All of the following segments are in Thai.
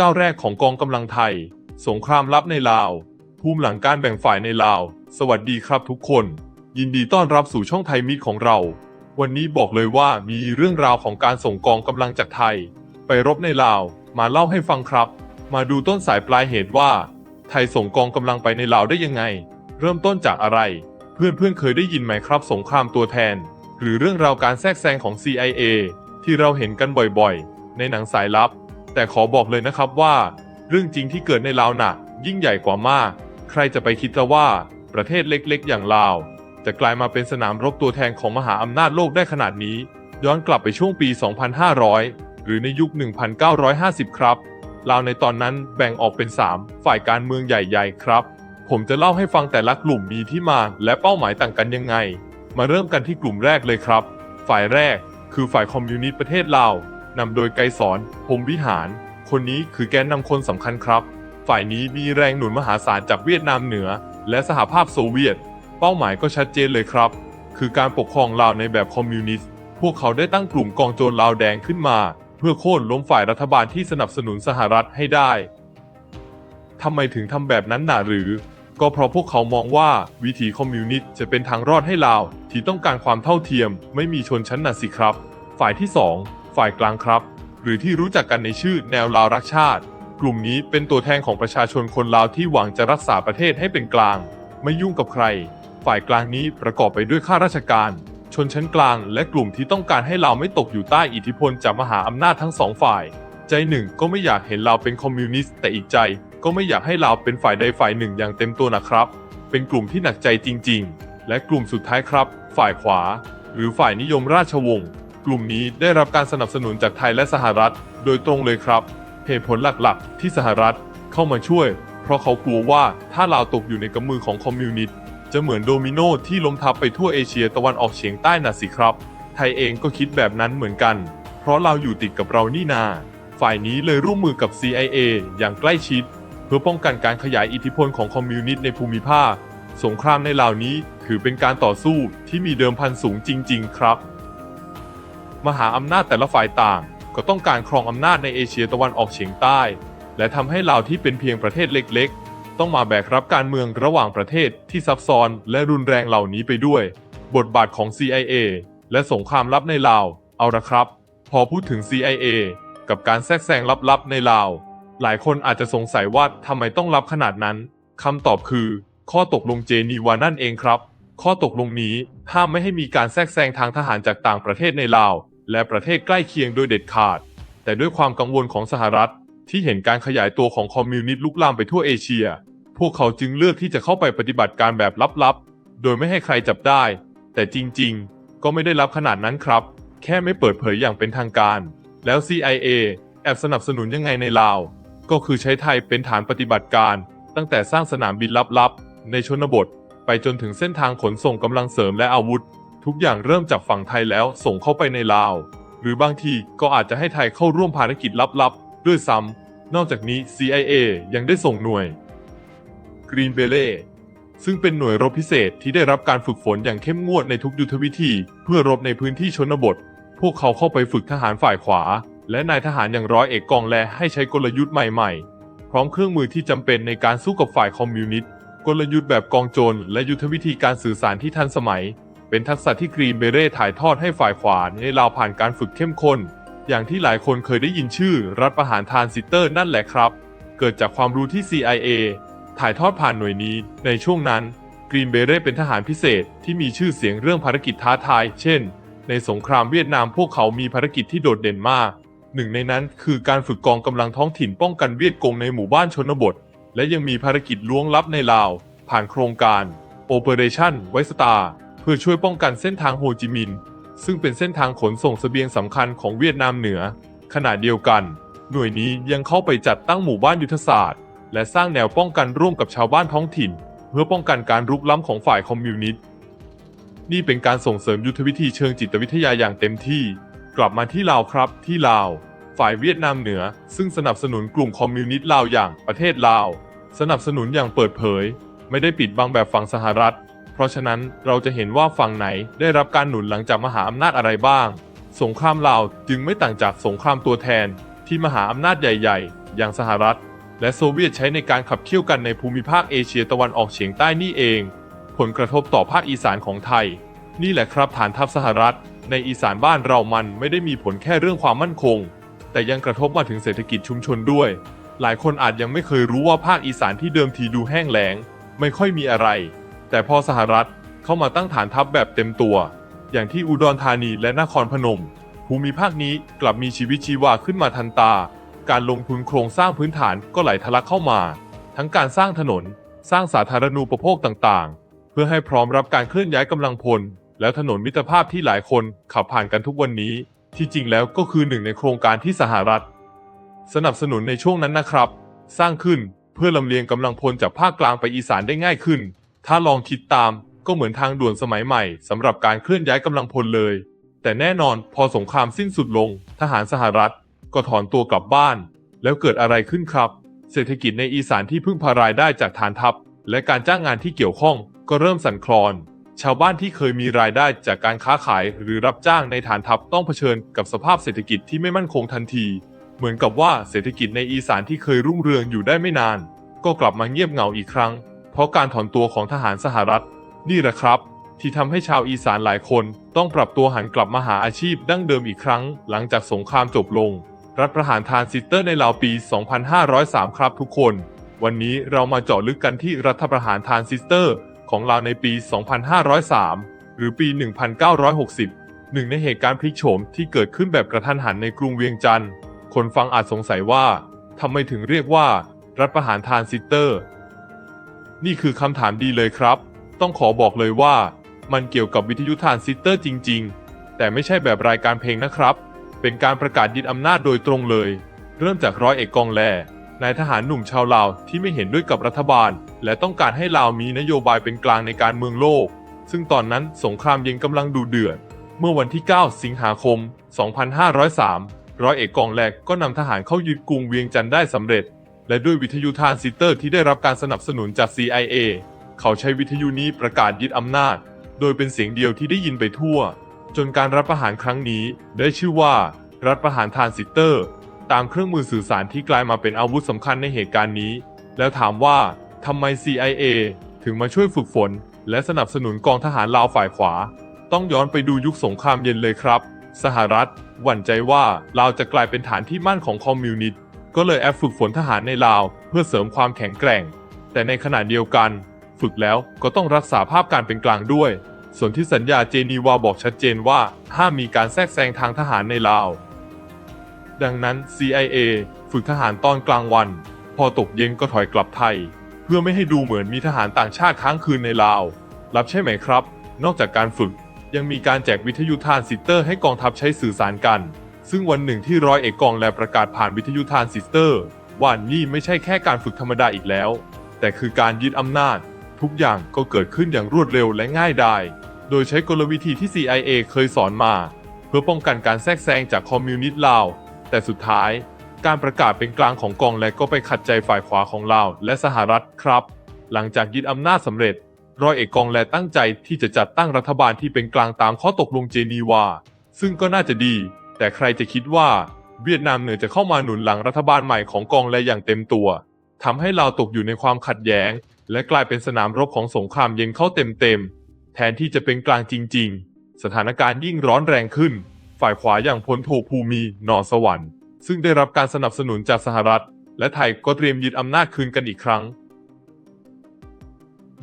ก้าวแรกของกองกำลังไทย สงครามลับในลาว ภูมิหลังการแบ่งฝ่ายในลาว สวัสดีครับทุกคน ยินดีต้อนรับสู่ช่องไทยมิตรของเรา วันนี้บอกเลยว่ามีเรื่องราวของการส่งกองกำลังจากไทย ไปรบในลาว มาเล่าให้ฟังครับ มาดูต้นสายปลายเหตุว่า ไทยส่งกองกำลังไปในลาวได้ยังไง เริ่มต้นจากอะไร เพื่อนเพื่อนๆเคยได้ยินไหมครับ สงครามตัวแทน หรือเรื่องราวการแทรกแซงของ CIA ที่เราเห็นกันบ่อยๆ ในหนังสายลับ แต่ขอบอกเลยนะครับว่า เรื่องจริงที่เกิดในลาวน่ะยิ่งใหญ่กว่ามาก ใครจะไปคิดละว่าประเทศเล็กๆ อย่างลาว จะกลายมาเป็นสนามรบตัวแทนของมหาอำนาจโลกได้ขนาดนี้ ย้อนกลับไปช่วงปี 2500 หรือในยุค 1950 ครับ ลาวในตอนนั้นแบ่งออกเป็น 3 ฝ่ายการเมืองใหญ่ๆ ครับ ผมจะเล่าให้ฟังแต่ละกลุ่มมีที่มาและเป้าหมายต่างกันยังไง มาเริ่มกันที่กลุ่มแรกเลยครับ ฝ่ายแรกคือฝ่ายคอมมิวนิสต์ประเทศลาว นำโดยไกรสอนพรมวิหาร คนนี้คือแกนนำคนสำคัญครับ ฝ่ายนี้มีแรงหนุนมหาศาลจากเวียดนามเหนือ และสหภาพโซเวียต เป้าหมายก็ชัดเจนเลยครับ คือการปกครองลาวในแบบคอมมิวนิสต์ พวกเขาได้ตั้งกลุ่มกองโจรลาวแดงขึ้นมา เพื่อโค่นล้มฝ่ายรัฐบาลที่สนับสนุนสหรัฐให้ได้ทำไมถึงทำแบบนั้นน่ะหรือ ก็เพราะพวกเขามองว่าวิถีคอมมิวนิสต์จะเป็นทางรอดให้ลาว ที่ต้องการความเท่าเทียม ไม่มีชนชั้นน่ะสิครับ ฝ่ายที่ 2 ฝ่ายกลางครับ หรือที่รู้จักกันในชื่อแนวลาวรักชาติ กลุ่มนี้เป็นตัวแทนของประชาชนคนลาวที่หวังจะรักษาประเทศให้เป็นกลาง ไม่ยุ่งกับใคร ฝ่ายกลางนี้ประกอบไปด้วยข้าราชการ ชนชั้นกลาง และกลุ่มที่ต้องการให้ลาวไม่ตกอยู่ใต้อิทธิพลจากมหาอำนาจทั้งสองฝ่าย ใจหนึ่งก็ไม่อยากเห็นลาวเป็นคอมมิวนิสต์แต่อีกใจก็ไม่อยากให้ลาวเป็นฝ่ายใดฝ่ายหนึ่งอย่างเต็มตัวนะครับ เป็นกลุ่มที่หนักใจจริง ๆ และกลุ่มสุดท้ายครับ ฝ่ายขวา หรือฝ่ายนิยมราชวงศ์ กลุ่มนี้ได้รับการสนับสนุนจากไทยและสหรัฐ โดยตรงเลยครับ เหตุผลหลักๆ ที่สหรัฐเข้ามาช่วย เพราะเขากลัวว่าถ้าลาวตกอยู่ในกำมือของคอมมิวนิสต์จะเหมือนโดมิโนที่ล้มทับไปทั่วเอเชียตะวันออกเฉียงใต้น่ะสิครับ ไทยเองก็คิดแบบนั้นเหมือนกัน เพราะเราอยู่ติดกับเรานี่นา ฝ่ายนี้เลยร่วมมือกับ CIA อย่างใกล้ชิด เพื่อป้องกันการขยายอิทธิพลของคอมมิวนิสต์ในภูมิภาค สงครามในเหล่านี้ถือเป็นการต่อสู้ที่มีเดิมพันสูงจริง ๆ ครับ มหาอำนาจแต่ละฝ่ายต่าง ก็ต้องการครองอำนาจในเอเชียตะวันออกเฉียงใต้ และทำให้ลาวที่เป็นเพียงประเทศเล็กๆ ต้องมาแบกรับการเมืองระหว่างประเทศที่ซับซ้อนและรุนแรงเหล่านี้ไปด้วย บทบาทของ CIA และสงครามลับในลาว เอาละครับ พอพูดถึง CIA กับการแทรกแซงลับๆในลาว หลายคนอาจจะสงสัยว่าทำไมต้องลับขนาดนั้นคำตอบคือ ข้อตกลงเจนีวานั่นเองครับ ข้อตกลงนี้ห้ามไม่ให้มีการแทรกแซงทางทหารจากต่างประเทศในลาว และประเทศใกล้เคียงโดยเด็ดขาด แต่ด้วยความกังวลของสหรัฐที่เห็นการขยายตัวของคอมมิวนิสต์ลุกลามไปทั่วเอเชีย พวกเขาจึงเลือกที่จะเข้าไปปฏิบัติการแบบลับๆ โดยไม่ให้ใครจับได้ แต่จริงๆ ก็ไม่ได้ลับขนาดนั้นครับ แค่ไม่เปิดเผยอย่างเป็นทางการ แล้ว CIA แอบสนับสนุนยังไงในลาว ก็คือใช้ไทยเป็นฐานปฏิบัติการ ตั้งแต่สร้างสนามบินลับๆ ในชนบท ไปจนถึงเส้นทางขนส่งกำลังเสริมและอาวุธ ทุกอย่างเริ่มจากฝั่งไทยแล้วส่งเข้าไปในลาว หรือบางทีก็อาจจะให้ไทยเข้าร่วมภารกิจลับๆ ด้วยซ้ำนอกจากนี้ CIA ยังได้ส่งหน่วย Green Beret ซึ่งเป็นหน่วยรบพิเศษที่ได้รับการฝึกฝนอย่างเข้มงวดในทุกยุทธวิธี เพื่อรบในพื้นที่ชนบท พวกเขาเข้าไปฝึกทหารฝ่ายขวา และนายทหารอย่างร้อยเอกกองแลให้ใช้กลยุทธ์ใหม่ๆ พร้อมเครื่องมือที่จำเป็นในการสู้กับฝ่ายคอมมิวนิสต์กลยุทธ์แบบกองโจรและยุทธวิธีการสื่อสารที่ทันสมัย เป็นทักษะที่กรีนเบเร่ถ่ายทอดให้ฝ่ายขวาในลาวผ่านการฝึกเข้มข้น อย่างที่หลายคนเคยได้ยินชื่อ รัฐประหารทานซิสเตอร์นั่นแหละครับ เกิดจากความรู้ที่ CIA ถ่ายทอดผ่านหน่วยนี้ ในช่วงนั้นกรีนเบเร่เป็นทหารพิเศษที่มีชื่อเสียงเรื่องภารกิจท้าทาย เช่น ในสงครามเวียดนามพวกเขามีภารกิจที่โดดเด่นมาก หนึ่งในนั้นคือการฝึกกองกำลังท้องถิ่นป้องกันเวียดกงในหมู่บ้านชนบท และยังมีภารกิจล้วงลับในลาว ผ่านโครงการ Operation White Star พื่อช่วยป้องกันเส้นทางโฮจิมินห์ซึ่งเป็นเส้นทางขนส่งเสบียงสำคัญของเวียดนามเหนือ ขณะเดียวกัน หน่วยนี้ยังเข้าไปจัดตั้งหมู่บ้านยุทธศาสตร์ และสร้างแนวป้องกันร่วมกับชาวบ้านท้องถิ่น เพื่อป้องกันการรุกล้ำของฝ่ายคอมมิวนิสต์นี่เป็นการส่งเสริมยุทธวิธีเชิงจิตวิทยาอย่างเต็มที่ กลับมาที่ลาวครับ ที่ลาว ฝ่ายเวียดนามเหนือ ซึ่งสนับสนุนกลุ่มคอมมิวนิสต์ลาวอย่างประเทศลาว สนับสนุนอย่างเปิดเผย ไม่ได้ปิดบังแบบฝั่งสหรัฐ เพราะฉะนั้นเราจะเห็นว่าฝั่งไหนได้รับการหนุนหลังจากมหาอำนาจอะไรบ้าง สงครามลาวจึงไม่ต่างจากสงครามตัวแทน ที่มหาอำนาจใหญ่ ๆ อย่างสหรัฐ และโซเวียตใช้ในการขับเคี่ยวกันในภูมิภาคเอเชียตะวันออกเฉียงใต้นี่เอง ผลกระทบต่อภาคอีสานของไทย นี่แหละครับฐานทัพสหรัฐ ในอีสานบ้านเรามันไม่ได้มีผลแค่เรื่องความมั่นคง แต่ยังกระทบมาถึงเศรษฐกิจชุมชนด้วย หลายคนอาจยังไม่เคยรู้ว่าภาคอีสานที่เดิมทีดูแห้งแล้ง ไม่ค่อยมีอะไร แต่พอสหรัฐเข้ามาตั้งฐานทัพแบบเต็มตัว อย่างที่อุดรธานีและนครพนม ภูมิภาคนี้กลับมีชีวิตชีวาขึ้นมาทันตา การลงทุนโครงสร้างพื้นฐานก็ไหลทะลักเข้ามา ทั้งการสร้างถนน สร้างสาธารณูปโภคต่างๆ เพื่อให้พร้อมรับการเคลื่อนย้ายกำลังพล แล้วถนนมิตรภาพที่หลายคนขับผ่านกันทุกวันนี้ ที่จริงแล้วก็คือหนึ่งในโครงการที่สหรัฐ สนับสนุนในช่วงนั้นนะครับ สร้างขึ้นเพื่อลำเลียงกำลังพลจากภาคกลางไปอีสานได้ง่ายขึ้น ถ้าลองคิดตามก็เหมือนทางด่วนสมัยใหม่สำหรับการเคลื่อนย้ายกำลังพลเลย แต่แน่นอนพอสงครามสิ้นสุดลง ทหารสหรัฐ ก็ถอนตัวกลับบ้าน แล้วเกิดอะไรขึ้นครับ เศรษฐกิจในอีสานที่พึ่งพารายได้จากฐานทัพ และการจ้างงานที่เกี่ยวข้องก็เริ่มสั่นคลอน ชาวบ้านที่เคยมีรายได้จากการค้าขายหรือรับจ้างในฐานทัพต้องเผชิญกับสภาพเศรษฐกิจที่ไม่มั่นคงทันที เหมือนกับว่าเศรษฐกิจในอีสานที่เคยรุ่งเรืองอยู่ได้ไม่นาน ก็กลับมาเงียบเหงาอีกครั้ง เพราะการถอนตัวของทหารสหรัฐ นี่แหละครับ ที่ทำให้ชาวอีสานหลายคนต้องปรับตัวหันกลับมาหาอาชีพดั้งเดิมอีกครั้ง หลังจากสงครามจบลง รัฐประหารทานซิสเตอร์ในราวปี 2503 ครับทุกคน วันนี้เรามาเจาะลึกกันที่รัฐประหารทานซิสเตอร์ ของเราในปี 2503 หรือปี 1960 หนึ่งในเหตุการณ์พลิกโฉมที่เกิดขึ้นแบบกระทันหันในกรุงเวียงจันทร์คนฟังอาจสงสัยว่าทำไมถึงเรียกว่า รัฐประหารทานซิสเตอร์ นี่คือคำถามดีเลยครับ ต้องขอบอกเลยว่ามันเกี่ยวกับวิทยุทานซิสเตอร์จริง ๆ แต่ไม่ใช่แบบรายการเพลงนะครับ เป็นการประกาศยึดอำนาจโดยตรงเลย เริ่มจากร้อยเอกกองแลนายทหารหนุ่มชาวลาวที่ไม่เห็นด้วยกับรัฐบาล และต้องการให้ลาวมีนโยบายเป็นกลางในการเมืองโลก ซึ่งตอนนั้นสงครามเย็นกำลังดูเดือด เมื่อวันที่ 9 สิงหาคม 2503 ร้อยเอกกองแลก็นำทหารเข้ายึดกรุงเวียงจันทร์ได้สำเร็จ และด้วยวิทยุทานซิเตอร์ที่ได้รับการสนับสนุนจาก CIA เขาใช้วิทยุนี้ประกาศยึดอำนาจ โดยเป็นเสียงเดียวที่ได้ยินไปทั่ว จนการรัฐประหารครั้งนี้ได้ชื่อว่า รัฐประหารทานซิเตอร์ ตามเครื่องมือสื่อสารที่กลายมาเป็นอาวุธสำคัญในเหตุการณ์นี้ แล้วถามว่าทำไม CIA ถึงมาช่วยฝึกฝน และสนับสนุนกองทหารลาวฝ่ายขวา ต้องย้อนไปดูยุคสงครามเย็นเลยครับ สหรัฐหวั่นใจว่าลาวจะกลายเป็นฐานที่มั่นของคอมมิวนิสต์ ก็เลยแอบฝึกฝนทหารในลาว เพื่อเสริมความแข็งแกร่ง แต่ในขณะเดียวกัน ฝึกแล้วก็ต้องรักษาภาพการเป็นกลางด้วย ส่วนที่สัญญาเจนีวาบอกชัดเจนว่าห้ามมีการแทรกแซงทางทหารในลาว ดังนั้น CIA ฝึกทหารตอนกลางวัน พอตกเย็นก็ถอยกลับไทย เพื่อไม่ให้ดูเหมือนมีทหารต่างชาติค้างคืนในลาว รับใช่ไหมครับ นอกจากการฝึกยังมีการแจกวิทยุทานซิสเตอร์ให้กองทัพใช้สื่อสารกัน ซึ่งวันหนึ่งที่ร้อยเอกกองแลประกาศผ่านวิทยุทานซิสเตอร์ ว่านี่ไม่ใช่แค่การฝึกธรรมดาอีกแล้ว แต่คือการยึดอำนาจ ทุกอย่างก็เกิดขึ้นอย่างรวดเร็วและง่ายดาย โดยใช้กลวิธีที่ CIA เคยสอนมา เพื่อป้องกันการแทรกแซงจากคอมมิวนิสต์ลาว แต่สุดท้าย การประกาศเป็นกลางของกองแลก็ไปขัดใจฝ่ายขวาของลาวและสหรัฐครับ หลังจากยึดอำนาจสำเร็จร้อยเอกกองแลตั้งใจที่จะจัดตั้งรัฐบาลที่เป็นกลางตามข้อตกลงเจนีวา ซึ่งก็น่าจะดี แต่ใครจะคิดว่าเวียดนามเหนือจะเข้ามาหนุนหลังรัฐบาลใหม่ของกองแลอย่างเต็มตัวทำให้ลาตกอยู่ในความขัดแย้ง และกลายเป็นสนามรบของสงครามเย็นเข้าเต็มๆแทนที่จะเป็นกลางจริง ๆ สถานการณ์ยิ่งร้อนแรงขึ้น ฝ่ายขวาอย่างพลโทภูมิหนอสวรรค์ ซึ่งได้รับการสนับสนุนจากสหรัฐ และไทยก็เตรียมยึดอำนาจคืนกันอีกครั้ง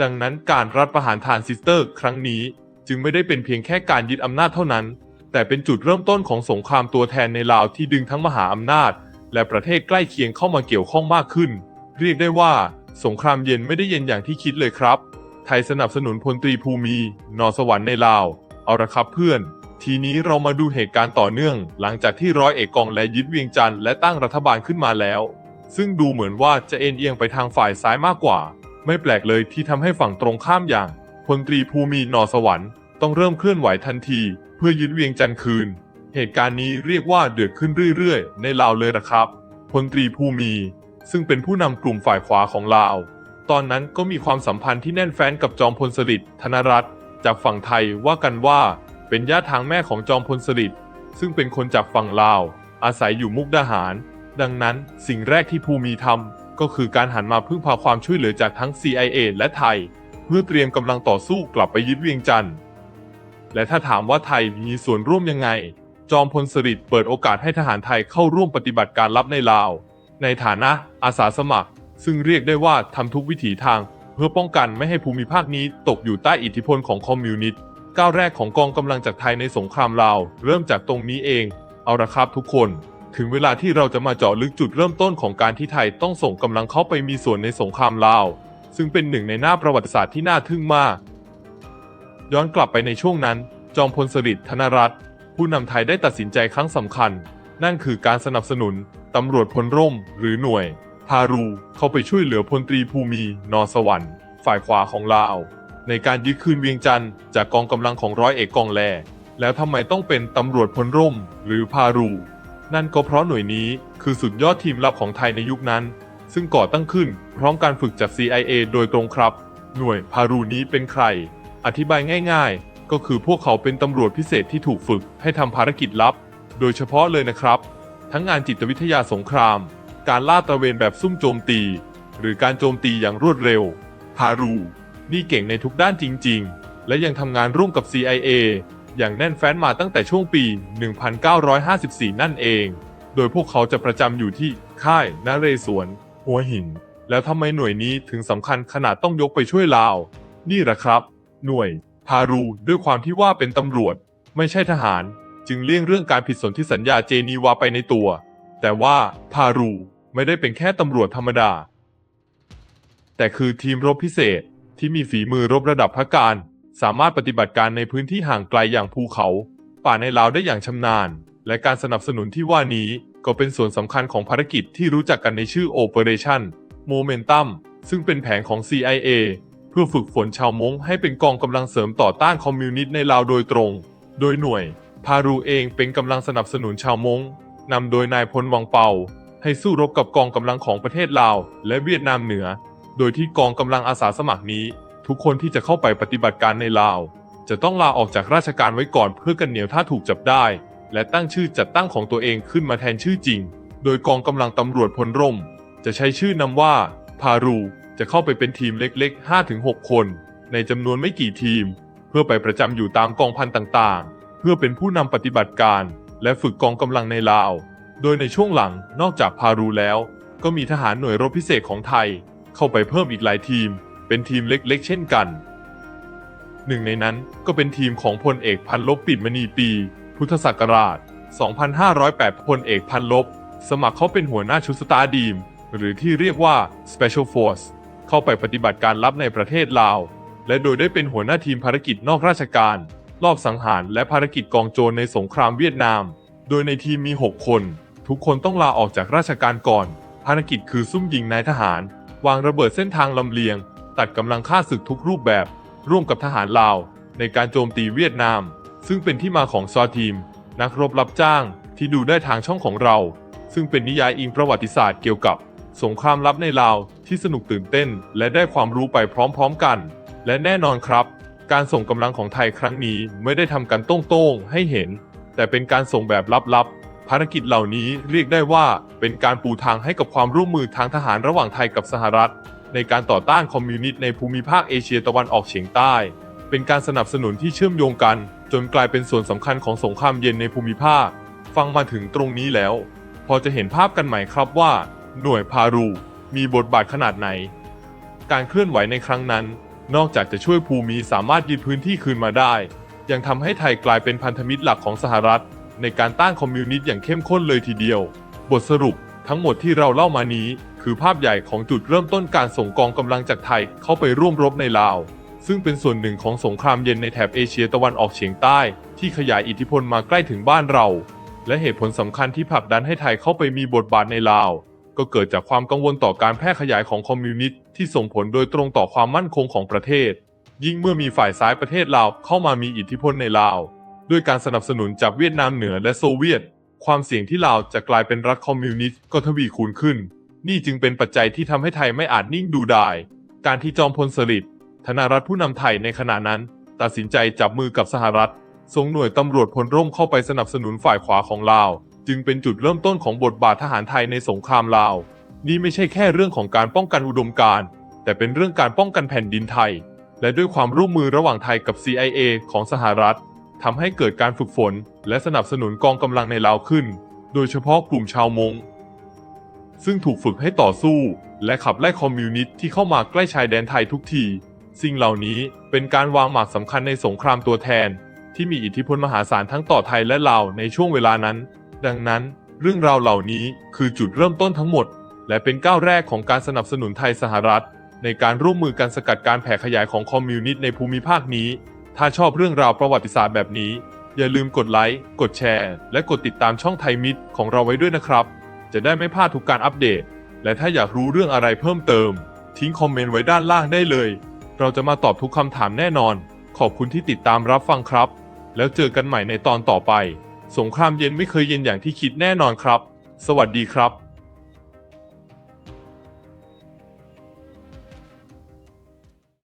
ดังนั้นการรัฐประหารทานซิสเตอร์ ครั้งนี้ จึงไม่ได้เป็นเพียงแค่การยึดอำนาจเท่านั้น แต่เป็นจุดเริ่มต้นของสงครามตัวแทนในลาวที่ดึงทั้งมหาอำนาจ และประเทศใกล้เคียงเข้ามาเกี่ยวข้องมากขึ้น เรียกได้ว่าสงครามเย็นไม่ได้เย็นอย่างที่คิดเลยครับ ไทยสนับสนุนพลตรีภูมิ นอสวรรค์ในลาว เอาละครับเพื่อน ทีนี้เรามาดูเหตุการณ์ต่อเนื่อง หลังจากที่ร้อยเอกกองและยึดเวียงจันทร์และตั้งรัฐบาลขึ้นมาแล้ว ซึ่งดูเหมือนว่าจะเอ็นเอียงไปทางฝ่ายซ้ายมากกว่า ไม่แปลกเลยที่ทำให้ฝั่งตรงข้ามอย่างพลตรีภูมินอสวรรค์ต้องเริ่มเคลื่อนไหวทันที พื่อยึดเวียงจันทร์คืน เหตุการณ์นี้เรียกว่าเดือดขึ้นเรื่อยๆ ในลาวเลยนะครับ พลตรีภูมิซึ่งเป็นผู้นำกลุ่มฝ่ายขวาของลาว ตอนนั้นก็มีความสัมพันธ์ที่แน่นแฟ้นกับจอมพลสฤษดิ์ธนรัตน์จากฝั่งไทยว่ากันว่า เป็นญาติทางแม่ของจอมพลสฤษดิ์ซึ่งเป็นคนจากฝั่งลาว อาศัยอยู่มุกดาหาร ดังนั้นสิ่งแรกที่ภูมิทำก็คือการหันมาพึ่งพาความช่วยเหลือจากทั้ง CIA และไทย เพื่อเตรียมกำลังต่อสู้กลับไปยึดเวียงจันทร์ และถ้าถามว่าไทยมีส่วนร่วมยังไง จอมพลสฤษดิ์เปิดโอกาสให้ทหารไทยเข้าร่วมปฏิบัติการลับในลาว ในฐานะอาสาสมัคร ซึ่งเรียกได้ว่าทำทุกวิถีทาง เพื่อป้องกันไม่ให้ภูมิภาคนี้ตกอยู่ใต้อิทธิพลของคอมมิวนิสต์ก้าวแรกของกองกำลังจากไทยในสงครามลาว เริ่มจากตรงนี้เอง เอาละครับทุกคน ถึงเวลาที่เราจะมาเจาะลึกจุดเริ่มต้นของการที่ไทยต้องส่งกำลังเข้าไปมีส่วนในสงครามลาว ซึ่งเป็นหนึ่งในหน้าประวัติศาสตร์ที่น่าทึ่งมาก ย้อนกลับไปในช่วงนั้น จอมพลสฤษดิ์ธนรัตน์ผู้นำไทยได้ตัดสินใจครั้งสำคัญ นั่นคือการสนับสนุนตำรวจพลร่มหรือหน่วยพารูเข้าไปช่วยเหลือพลตรีภูมินอสวรรค์ ฝ่ายขวาของลาว ในการยึดคืนเวียงจันทร์จากกองกำลังของร้อยเอกกองแล แล้วทำไมต้องเป็นตำรวจพลร่มหรือพารู นั่นก็เพราะหน่วยนี้คือสุดยอดทีมลับของไทยในยุคนั้น ซึ่งก่อตั้งขึ้นพร้อมการฝึกจาก CIA โดยตรงครับ หน่วยพารูนี้เป็นใคร อธิบายง่ายๆ ก็คือพวกเขาเป็นตำรวจพิเศษที่ถูกฝึกให้ทำภารกิจลับ โดยเฉพาะเลยนะครับ ทั้งงานจิตวิทยาสงคราม การล่าตระเวนแบบซุ่มโจมตี หรือการโจมตีอย่างรวดเร็วพารูนี่เก่งในทุกด้านจริง ๆ และยังทำงานร่วมกับ CIA อย่างแน่นแฟ้นมาตั้งแต่ช่วงปี 1954 นั่นเอง โดยพวกเขาจะประจำอยู่ที่ค่ายนาเรศวรหัวหิน แล้วทำไมหน่วยนี้ถึงสำคัญขนาดต้องยกไปช่วยลาว นี่แหละครับ หน่วยพารูด้วยความที่ว่าเป็นตำรวจ ไม่ใช่ทหาร จึงเลี่ยงเรื่องการผิดสนธิสัญญาเจนีวาไปในตัว แต่ว่าพารูไม่ได้เป็นแค่ตำรวจธรรมดา แต่คือทีมรบพิเศษที่มีฝีมือรบระดับพระการ สามารถปฏิบัติการในพื้นที่ห่างไกลอย่างภูเขา ป่าในลาวได้อย่างชำนาญ และการสนับสนุนที่ว่านี้ก็เป็นส่วนสำคัญของภารกิจที่รู้จักกันในชื่อ Operation Momentum ซึ่งเป็นแผนของ CIA เพื่อฝึกฝนชาวม้งให้เป็นกองกำลังเสริมต่อต้านคอมมิวนิสต์ในลาวโดยตรง โดยหน่วย พารูเองเป็นกำลังสนับสนุนชาวม้งนำโดยนายพลวังเปา ให้สู้รบกับกองกำลังของประเทศลาว และเวียดนามเหนือ โดยที่กองกำลังอาสาสมัครนี้ ทุกคนที่จะเข้าไปปฏิบัติการในลาว จะต้องลาออกจากราชการไว้ก่อนเพื่อกันเหนียวถ้าถูกจับได้ และตั้งชื่อจัดตั้งของตัวเองขึ้นมาแทนชื่อจริง โดยกองกำลังตำรวจพลร่ม จะใช้ชื่อนำว่า พารู จะเข้าไปเป็นทีมเล็กๆ 5-6 คน ในจำนวนไม่กี่ทีม เพื่อไปประจำอยู่ตามกองพันต่างๆ เพื่อเป็นผู้นำปฏิบัติการ และฝึกกองกำลังในลาว โดยในช่วงหลังนอกจากพารูแล้ว ก็มีทหารหน่วยรบพิเศษของไทย เข้าไปเพิ่มอีกหลายทีม เป็นทีมเล็กๆ เช่นกัน หนึ่งในนั้นก็เป็นทีมของพลเอกพันลบปิดมณีปี พุทธศักราช 2508 พลเอกพันลบสมัครเข้าเป็นหัวหน้าชุดสตาร์ดีม หรือที่เรียกว่า Special Force เข้าไปปฏิบัติการลับในประเทศลาว และโดยได้เป็นหัวหน้าทีมภารกิจนอกราชการ รอบสังหารและภารกิจกองโจรในสงครามเวียดนาม โดยในทีมมี 6 คน ทุกคนต้องลาออกจากราชการก่อน ภารกิจคือซุ่มยิงนายทหาร วางระเบิดเส้นทางลำเลียง ตัดกำลังฆ่าศึกทุกรูปแบบ ร่วมกับทหารลาว ในการโจมตีเวียดนาม ซึ่งเป็นที่มาของซอทีม นักรบรับจ้างที่ดูได้ทางช่องของเรา ซึ่งเป็นนิยายอิงประวัติศาสตร์เกี่ยวกับสงครามลับในลาว ที่สนุกตื่นเต้น และได้ความรู้ไปพร้อมๆกัน และแน่นอนครับ การส่งกำลังของไทยครั้งนี้ไม่ได้ทำกันโต้งๆให้เห็น แต่เป็นการส่งแบบลับๆ ภารกิจเหล่านี้เรียกได้ว่าเป็นการปูทางให้กับความร่วมมือทางทหารระหว่างไทยกับสหรัฐ ในการต่อต้านคอมมิวนิสต์ในภูมิภาคเอเชียตะวันออกเฉียงใต้ เป็นการสนับสนุนที่เชื่อมโยงกัน จนกลายเป็นส่วนสำคัญของสงครามเย็นในภูมิภาค ฟังมาถึงตรงนี้แล้ว พอจะเห็นภาพกันไหมครับว่า หน่วยพารู มีบทบาทขนาดไหน การเคลื่อนไหวในครั้งนั้น นอกจากจะช่วยภูมิสามารถยึดพื้นที่คืนมาได้ ยังทำให้ไทยกลายเป็นพันธมิตรหลักของสหรัฐ ในการต้านคอมมิวนิสต์อย่างเข้มข้นเลยทีเดียว บทสรุปทั้งหมดที่เราเล่ามานี้ คือภาพใหญ่ของจุดเริ่มต้นการส่งกองกำลังจากไทยเข้าไปร่วมรบในลาวซึ่งเป็นส่วนหนึ่งของสงครามเย็นในแถบเอเชียตะวันออกเฉียงใต้ ที่ขยายอิทธิพลมาใกล้ถึงบ้านเรา และเหตุผลสำคัญที่ผลักดันให้ไทยเข้าไปมีบทบาทในลาว ก็เกิดจากความกังวลต่อการแพร่ขยายของคอมมิวนิสต์ที่ส่งผลโดยตรงต่อความมั่นคงของประเทศ ยิ่งเมื่อมีฝ่ายซ้ายประเทศลาวเข้ามามีอิทธิพลในลาว ด้วยการสนับสนุนจากเวียดนามเหนือและโซเวียต ความเสี่ยงที่ลาวจะกลายเป็นรัฐคอมมิวนิสต์ก็ทวีคูณขึ้น นี่จึงเป็นปัจจัยที่ทำให้ไทยไม่อาจนิ่งดูไดายการที่จอมพลสฤษดิ์ธนารัฐผู้นำไทยในขณะนั้น ตัดสินใจจับมือกับสหรัฐส่งหน่วยตำรวจพลร่มเข้าไปสนับสนุนฝ่ายขวาของลาว จึงเป็นจุดเริ่มต้นของบทบาททหารไทยในสงครามลาว นี่ไม่ใช่แค่เรื่องของการป้องกันอุดมการณ์ แต่เป็นเรื่องการป้องกันแผ่นดินไทย และด้วยความร่วมมือระหว่างไทยกับ CIA ของสหรัฐทำให้เกิดการฝึกฝน และสนับสนุนกองกำลังในลาวขึ้น โดยเฉพาะกลุ่มชาวมงซึ่งถูกฝึกให้ต่อสู้ และขับไล่คอมมิวนิสต์ที่เข้ามาใกล้ชายแดนไทยทุกที สิ่งเหล่านี้เป็นการวางหมากสำคัญในสงครามตัวแทน ที่มีอิทธิพลมหาศาลทั้งต่อไทยและลาวในช่วงเวลานั้น ดังนั้นเรื่องราวเหล่านี้คือจุดเริ่มต้นทั้งหมด และเป็นก้าวแรกของการสนับสนุนไทยสหรัฐ ในการร่วมมือกันสกัดการแผ่ขยายของคอมมิวนิสต์ในภูมิภาคนี้ ถ้าชอบเรื่องราวประวัติศาสตร์แบบนี้ อย่าลืมกดไลค์ กดแชร์ และกดติดตามช่องไทยมิตรของเราไว้ด้วยนะครับ จะได้ไม่พลาดทุกการอัปเดต และถ้าอยากรู้เรื่องอะไรเพิ่มเติม ทิ้งคอมเมนต์ไว้ด้านล่างได้เลย เราจะมาตอบทุกคำถามแน่นอน ขอบคุณที่ติดตามรับฟังครับ แล้วเจอกันใหม่ในตอนต่อไป สงครามเย็นไม่เคยเย็นอย่างที่คิดแน่นอนครับ สวัสดีครับ